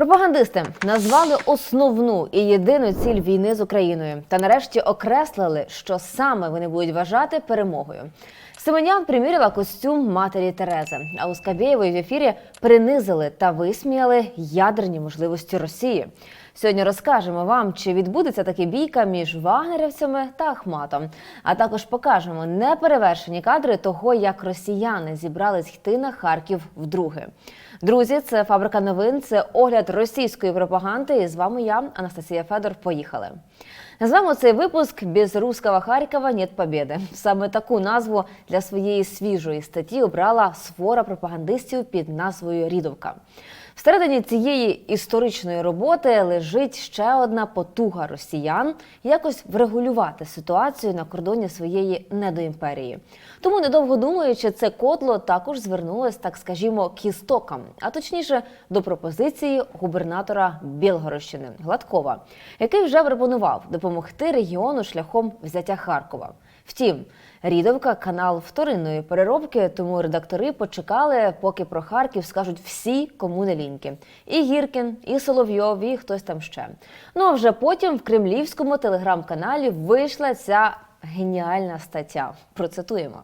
Пропагандисти назвали основну і єдину ціль війни з Україною та нарешті окреслили, що саме вони будуть вважати перемогою. Семенян приміряла костюм матері Терези, а у Скабєєвої в ефірі принизили та висміяли ядерні можливості Росії. Сьогодні розкажемо вам, чи відбудеться таки бійка між вагнерівцями та Ахматом. А також покажемо неперевершені кадри того, як росіяни зібрались йти на Харків вдруге. Друзі, це фабрика новин, це огляд російської пропаганди. І з вами я, Анастасія Федор. Поїхали. Назвемо цей випуск «Без русского Харкова нет победи». Саме таку назву для своєї свіжої статті обрала свора пропагандистів під назвою Рідовка. Всередині цієї історичної роботи лежить ще одна потуга росіян якось врегулювати ситуацію на кордоні своєї недоімперії. Тому, недовго думаючи, це котло також звернулось, так скажімо, к істокам, а точніше до пропозиції губернатора Білгородщини Гладкова, який вже пропонував допомогти регіону шляхом взяття Харкова. Втім, Рідовка канал вторинної переробки, тому редактори почекали, поки про Харків скажуть всі, кому не ліньки. І Гіркін, і Соловйов, і хтось там ще. Ну а вже потім в кремлівському телеграм-каналі вийшла ця геніальна стаття. Процитуємо.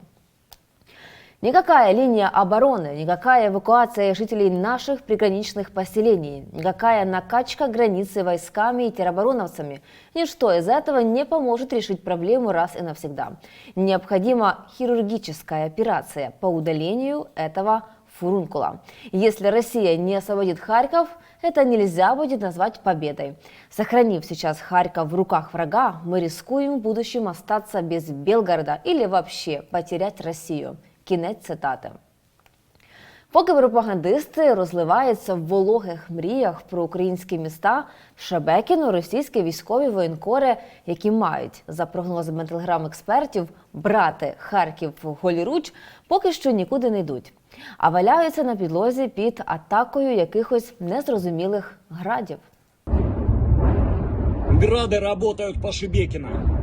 Никакая линия обороны, никакая эвакуация жителей наших приграничных поселений, никакая накачка границы войсками и теробороновцами, ничто из этого не поможет решить проблему раз и навсегда. Необходима хирургическая операция по удалению этого фурункула. Если Россия не освободит Харьков, это нельзя будет назвать победой. Сохранив сейчас Харьков в руках врага, мы рискуем в будущем остаться без Белгорода или вообще потерять Россию. Кінець цитати. Поки пропагандисти розливаються в вологих мріях про українські міста, в Шебекіно російські військові воєнкори, які мають, за прогнозами телеграм-експертів, брати Харків голіруч, поки що нікуди не йдуть, а валяються на підлозі під атакою якихось незрозумілих градів. Грады работают по Шебекина.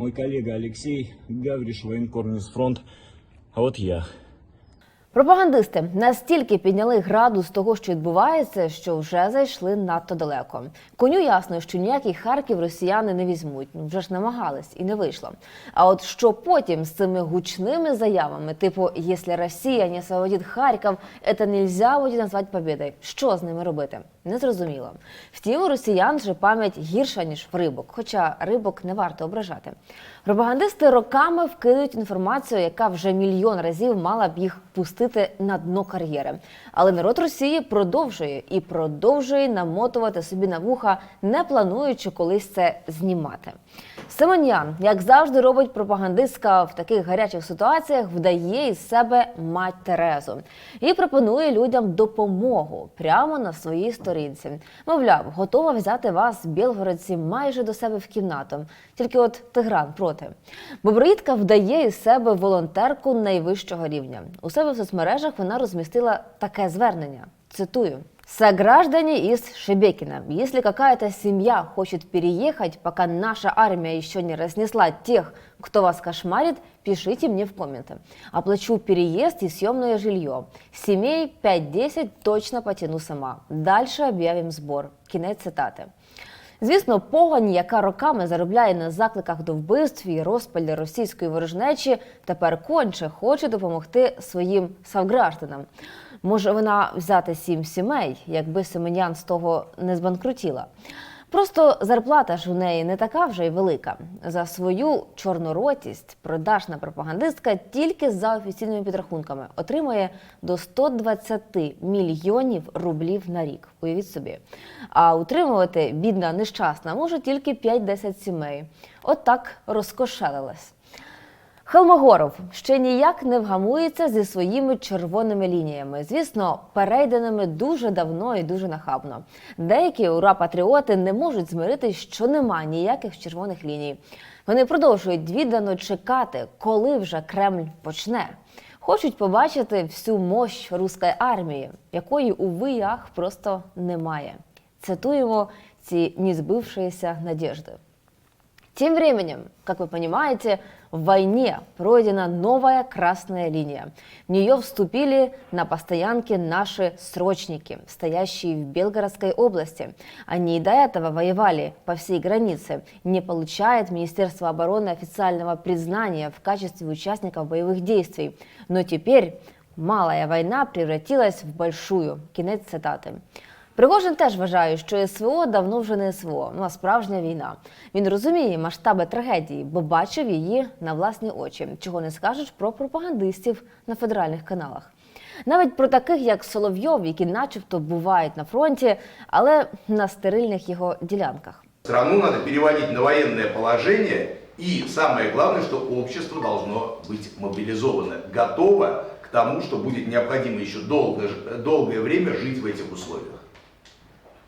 Мой коллега Алексей Гавриш, военкорный фронт, а вот я. Пропагандисти настільки підняли градус того, що відбувається, що вже зайшли надто далеко. Коню ясно, що ніякий Харків росіяни не візьмуть. Ну вже ж намагались і не вийшло. А от що потім з цими гучними заявами, типу «Якщо Росія не освободить Харків, це нельзя буде назвати побідою», Що з ними робити? Незрозуміло. Втім, у росіян же пам'ять гірша ніж в рибок, хоча рибок не варто ображати. Пропагандисти роками вкидують інформацію, яка вже мільйон разів мала б їх пустити на дно кар'єри. Але народ Росії продовжує і продовжує намотувати собі на вуха, не плануючи колись це знімати. Семен'ян, як завжди, робить пропагандистка в таких гарячих ситуаціях, вдає із себе мать Терезу і пропонує людям допомогу прямо на своїй сторінці. Мовляв, готова взяти вас, білгородці, майже до себе в кімнату. Тільки от Тигран проти. Боброїдка вдає із себе волонтерку найвищого рівня. У себе в соцмережах вона розмістила таке звернення. Цитую. Сограждане из Шебекина, если какая-то семья хочет переехать, пока наша армия еще не разнесла тех, кто вас кошмарит, пишите мне в комменты. Оплачу переезд и съемное жилье. Семей 5-10 точно потяну сама. Дальше объявим сбор. Кінець цитати. Звісно, погань, яка роками заробляє на закликах до вбивств і розпалі російської ворожнечі, тепер конче хоче допомогти своїм совгражданам. Може вона взяти сім сімей, якби Семенян з того не збанкрутіла. Просто зарплата ж у неї не така вже й велика. За свою чорноротість продажна пропагандистка тільки за офіційними підрахунками отримує до 120 мільйонів рублів на рік. Уявіть собі. А утримувати бідна нещасна може тільки 5-10 сімей. От розкошелилась. Холмогоров ще ніяк не вгамується зі своїми червоними лініями, звісно, перейденими дуже давно і дуже нахабно. Деякі ура-патріоти не можуть змиритись, що нема ніяких червоних ліній. Вони продовжують віддано чекати, коли вже Кремль почне. Хочуть побачити всю мощь руської армії, якої у виях просто немає. Цитуємо ці незбившиеся надіжди. Тем временем, как вы понимаете, в войне пройдена новая красная линия. В нее вступили на постоянке наши срочники, стоящие в Белгородской области. Они и до этого воевали по всей границе. Не получает Министерство обороны официального признания в качестве участников боевых действий. Но теперь малая война превратилась в большую. Кінець цитати. Пригожин теж вважає, що СВО давно вже не СВО, ну а справжня війна. Він розуміє масштаби трагедії, бо бачив її на власні очі, чого не скажеш про пропагандистів на федеральних каналах. Навіть про таких, як Соловйов, які начебто бувають на фронті, але на стерильних його ділянках. Страну надо переводить на военное положение, и самое главное, что общество должно быть мобилизовано, готово к тому, что будет необходимо еще долго, долгое время жить в этих условиях.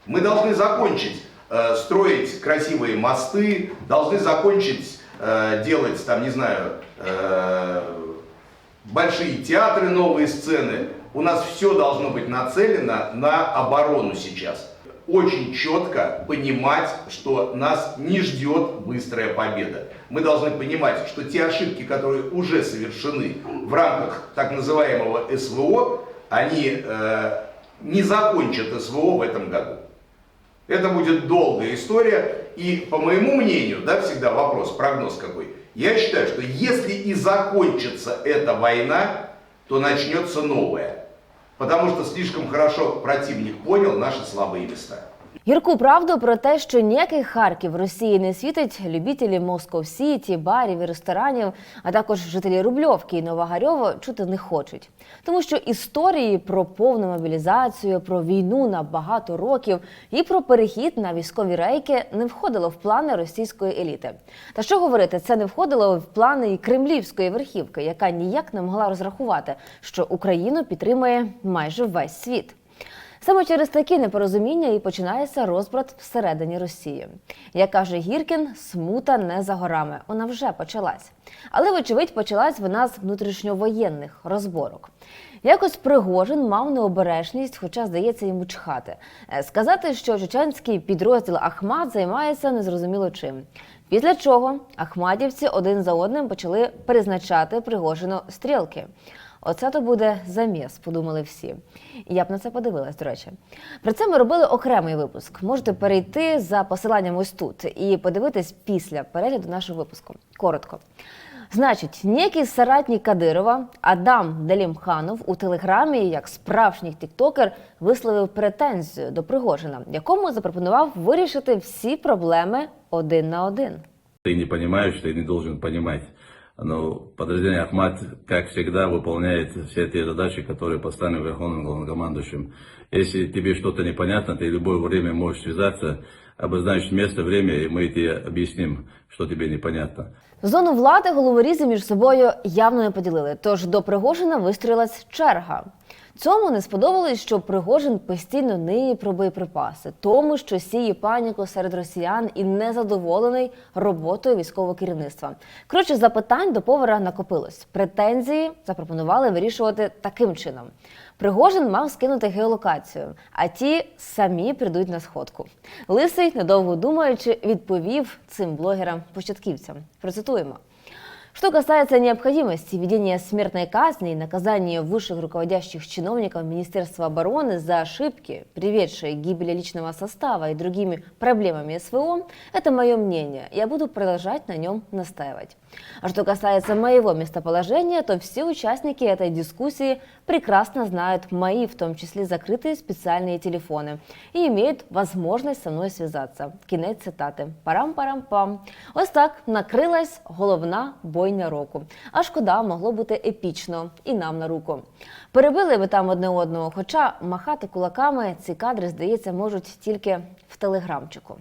Мы должны закончить э, строить красивые мосты, должны закончить э, делать, там, не знаю, э, большие театры, новые сцены. У нас все должно быть нацелено на оборону сейчас. Очень четко понимать, что нас не ждет быстрая победа. Мы должны понимать, что те ошибки, которые уже совершены в рамках так называемого СВО, они э, не закончат СВО в этом году. Это будет долгая история. И по моему мнению, да, всегда вопрос, прогноз какой. Я считаю, что если и закончится эта война, то начнется новая. Потому что слишком хорошо противник понял наши слабые места. Гірку правду про те, що ніякий Харків Росії не світить, любітелі Москов Сіті, барів і ресторанів, а також жителі Рубльовки і Новогарьово чути не хочуть. Тому що історії про повну мобілізацію, про війну на багато років і про перехід на військові рейки не входило в плани російської еліти. Та що говорити, це не входило в плани і кремлівської верхівки, яка ніяк не могла розрахувати, що Україну підтримує майже весь світ. Саме через такі непорозуміння і починається розбрат всередині Росії. Як каже Гіркін, смута не за горами. Вона вже почалась. Але, вочевидь, почалась вона з внутрішньовоєнних розборок. Якось Пригожин мав необережність, хоча, здається, йому чхати. Е, Сказати, що чеченський підрозділ Ахмат займається незрозуміло чим. Після чого ахмадівці один за одним почали призначати Пригожину стрілки. Оце то буде заміс, подумали всі. Я б на це подивилась, до речі. Про це ми робили окремий випуск. Можете перейти за посиланням ось тут і подивитись після перегляду нашого випуску. Коротко. Значить, некий соратник Кадирова Адам Делімханов у телеграмі, як справжній тіктокер, висловив претензію до Пригожина, якому запропонував вирішити всі проблеми один на один. Ты не понимаешь, ты не должен понимать Но подразделение Ахмат, как всегда, выполняет все те задачи, которые поставлены Верховным Главнокомандующим. Если тебе что-то непонятно, ты в любое время можешь связаться, обозначить место, время, и мы тебе объясним, что тебе непонятно. Зону влади головорізи між собою явно не поділили. Тож до Пригожина вистроїлась черга. Цьому не сподобалось, що Пригожин постійно ниє про боєприпаси, тому що сіє паніку серед росіян і незадоволений роботою військового керівництва. Коротше, запитань до повара накопилось. Претензії запропонували вирішувати таким чином. Пригожин мав скинути геолокацію, а ті самі прийдуть на сходку. Лисий, недовго думаючи, відповів цим блогерам-початківцям. Процитуємо. Что касается необходимости введения смертной казни и наказания высших руководящих чиновников Министерства обороны за ошибки, приведшие к гибели личного состава и другими проблемами СВО, это мое мнение. Я буду продолжать на нем настаивать. А что касается моего местоположения, то все участники этой дискуссии прекрасно знают мои, в том числе закрытые специальные телефоны, и имеют возможность со мной связаться. Кінець цитати. Парам-парам-пам. Ось так накрилась головна бойня року. А шкода, могло бути епічно і нам на руку. Перебили ви там одне одного, хоча махати кулаками ці кадри, здається, можуть тільки в телеграмчику.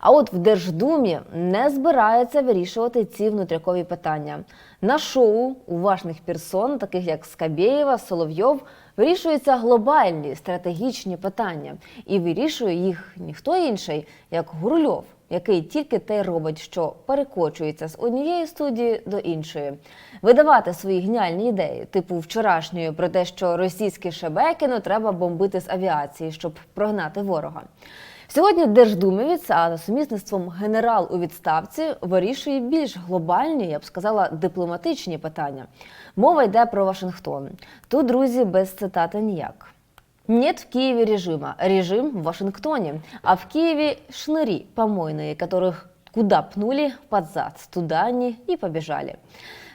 А от в Держдумі не збираються вирішувати ці внутрякові питання. На шоу уважних персон, таких як Скабєєва, Соловйов, вирішуються глобальні стратегічні питання, і вирішує їх ніхто інший, як Гурльов, який тільки те й робить, що перекочується з однієї студії до іншої. Видавати свої геніальні ідеї, типу вчорашньої, про те, що російське Шебекіно треба бомбити з авіації, щоб прогнати ворога. Сьогодні держдумівець, а за сумісництвом генерал у відставці вирішує більш глобальні, я б сказала, дипломатичні питання. Мова йде про Вашингтон. Тут, друзі, без цитати ніяк. Нет в Киеве режима. Режим в Вашингтоне. А в Киеве шныри помойные, которых куда пнули под зад, туда они і побіжали.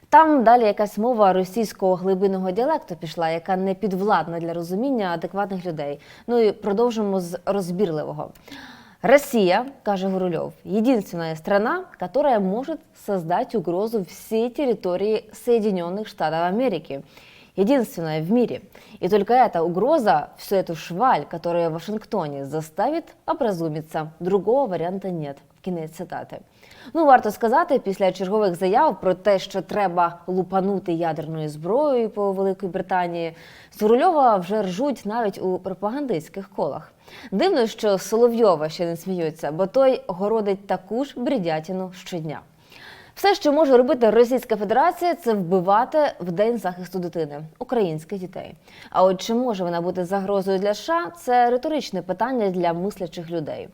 Там далі якась мова російського глибинного діалекту пішла, яка не підвладна для розуміння адекватних людей. Ну і продовжимо з розбірливого. Россия, каже Гурулев, единственная страна, которая может создать угрозу всей территории Соединенных Штатов Америки. Единственная в мире. И только эта угроза, всю эту шваль, которая в Вашингтоне, заставит образумиться. Другого варіанта нет. Кінець цитати. Ну, варто сказати, після чергових заяв про те, що треба лупанути ядерною зброєю по Великій Британії, з Гурульова вже ржуть навіть у пропагандистських колах. Дивно, що Соловйова ще не сміються, бо той городить таку ж бредятину щодня. Все, що може робити Російська Федерація, це вбивати в день захисту дитини українських дітей. А от чи може вона бути загрозою для США, це риторичне питання для мислячих людей.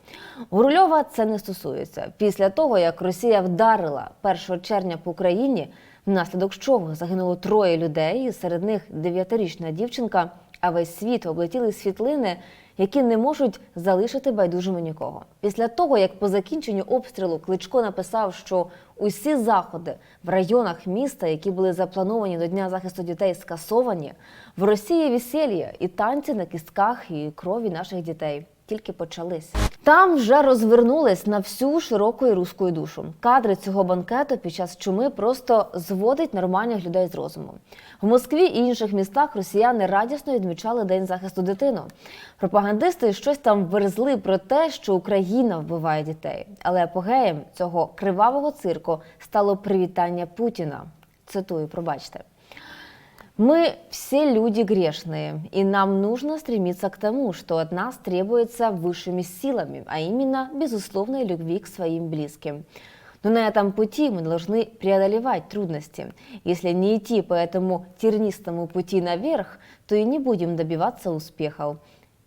Гурульова це не стосується. Після того, як Росія вдарила 1 червня по Україні, внаслідок чого загинуло троє людей, серед них дев'ятирічна дівчинка. А весь світ облетіли світлини, які не можуть залишити байдужими нікого. Після того, як по закінченню обстрілу Кличко написав, що усі заходи в районах міста, які були заплановані до Дня захисту дітей, скасовані, в Росії весілля і танці на кістках і крові наших дітей. Тільки почались. Там вже розвернулись на всю широку і руську душу. Кадри цього банкету під час чуми просто зводить нормальних людей з розуму. В Москві і інших містах росіяни радісно відмічали День захисту дитини. Пропагандисти щось там верзли про те, що Україна вбиває дітей. Але апогеєм цього кривавого цирку стало привітання Путіна. Цитую, пробачте. Мы все люди грешные, и нам нужно стремиться к тому, что от нас требуется высшими силами, а именно безусловной любви к своим близким. Но на этом пути мы должны преодолевать трудности. Если не идти по этому тернистому пути наверх, то и не будем добиваться успехов.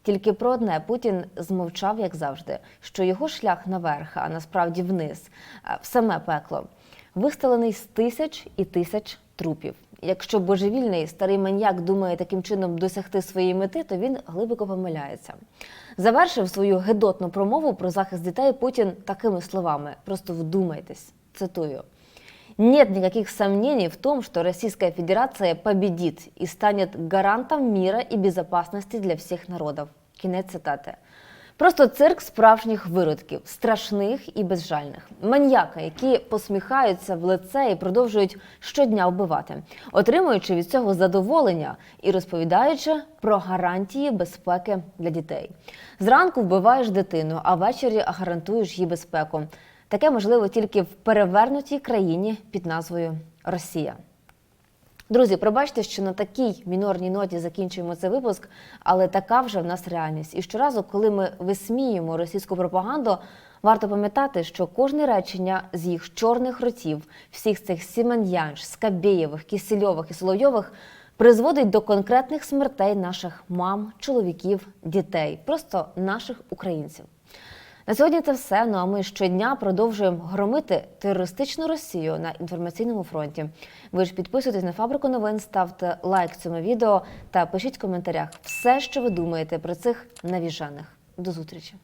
Тільки про одне Путін змовчав, як завжди, що його шлях наверх, а насправді вниз, а, в саме пекло, вистелений з тисяч і тисяч трупів. Якщо божевільний старий маньяк думає таким чином досягти своєї мети, то він глибоко помиляється. Завершив свою гедотну промову про захист дітей Путін такими словами: просто вдумайтесь, цитую. Нет никаких сомнений в том, что Российская Федерация победит и станет гарантом мира и безопасности для всех народов. Кінець цитати. Просто цирк справжніх виродків, страшних і безжальних. Маньяка, які посміхаються в лице і продовжують щодня вбивати, отримуючи від цього задоволення і розповідаючи про гарантії безпеки для дітей. Зранку вбиваєш дитину, а ввечері гарантуєш їй безпеку. Таке можливо тільки в перевернутій країні під назвою Росія. Друзі, пробачте, що на такій мінорній ноті закінчуємо цей випуск, але така вже в нас реальність. І щоразу, коли ми висміюємо російську пропаганду, варто пам'ятати, що кожне речення з їх чорних ротів, всіх цих Сімен'янш, Скабєєвих, Кісельових і Соловйових призводить до конкретних смертей наших мам, чоловіків, дітей, просто наших українців. На сьогодні це все. Ну а ми щодня продовжуємо громити терористичну Росію на інформаційному фронті. Ви ж підписуйтесь на фабрику новин, ставте лайк цьому відео та пишіть в коментарях все, що ви думаєте про цих навіжаних. До зустрічі.